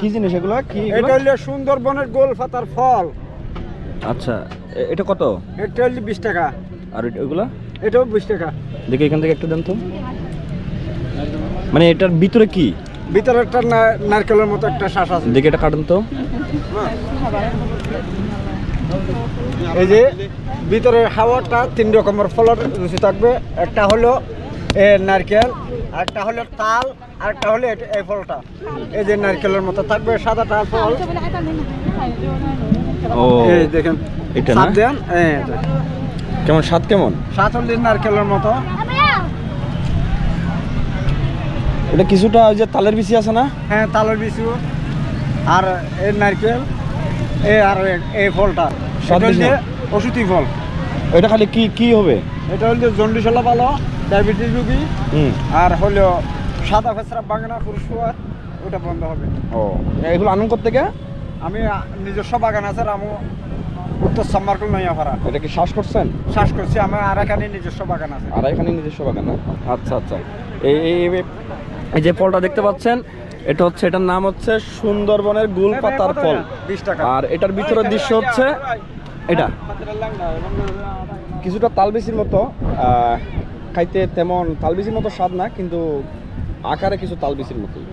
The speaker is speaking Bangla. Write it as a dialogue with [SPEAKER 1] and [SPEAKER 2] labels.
[SPEAKER 1] কি জিনিস এগুলো? কি
[SPEAKER 2] এটা হলো সুন্দরবনের গোল পাতার ফল।
[SPEAKER 1] আচ্ছা এটা কত?
[SPEAKER 2] এটা হলো বিশ টাকা।
[SPEAKER 1] আর এগুলো?
[SPEAKER 2] এটাও বিশ টাকা।
[SPEAKER 1] দেখি এখান থেকে একটু দেন তো। মানে এটার ভিতরে কি?
[SPEAKER 2] ভিতরে একটা নারকেলের মতো একটা শ্বাস আছে।
[SPEAKER 1] দেখি এটা কাটুন তো।
[SPEAKER 2] এই যে ভিতরে হাওয়াটা তিন রকমের ফলের রুচি থাকবে। একটা হলো এ নারকেল আরেকটা হলো তাল আরেকটা হলো এই ফলটা। এই যে নারকেলের মতো থাকবে সাদাটা ফল।
[SPEAKER 1] ও।
[SPEAKER 2] এই দেখেন
[SPEAKER 1] এটা না?
[SPEAKER 2] স্বাদ দেন?
[SPEAKER 1] কেমন স্বাদ কেমন?
[SPEAKER 2] সাত হলদি নারকেলের মতো।
[SPEAKER 1] এটা কিছুটা ওই যে তালের বিচি আছে না?
[SPEAKER 2] হ্যাঁ তালের বিচু। আর এই নারকেল এই আর এই ফলটা।
[SPEAKER 1] স্বাদ
[SPEAKER 2] হল? ওষুধি ফল।
[SPEAKER 1] এটা খালি কি কি হবে?
[SPEAKER 2] এটা হলো যে জন্ডিস হলো ভালো। ডায়াবেটিস রুগী
[SPEAKER 1] হুম।
[SPEAKER 2] আর হলো সাদা ফেসরা বাগানা পুরুষুয়ার ওটা বন্ধ হবে।
[SPEAKER 1] ও এগুলো আনন্দ করতে গে
[SPEAKER 2] আমি নিজস্ব বাগান আছে আমি উত্তর সাম্মারকুল নইয়া ভাড়া
[SPEAKER 1] এটা কি শ্বাস করছেন?
[SPEAKER 2] শ্বাস করছি আমার আর এখানে নিজস্ব বাগান আছে।
[SPEAKER 1] আর এখানে নিজস্ব বাগান আচ্ছা আচ্ছা। এই এই- যে ফলটা দেখতে পাচ্ছেন এটা হচ্ছে এটার নাম হচ্ছে সুন্দরবনের গুল পাতার ফল। আর এটার ভিতরের দৃশ্য হচ্ছে এটা। কিছুটা তালবিসির মতো খাইতে তেমন তালবিসির মতো স্বাদ না কিন্তু আকারে কিছু তালবিসির মতোই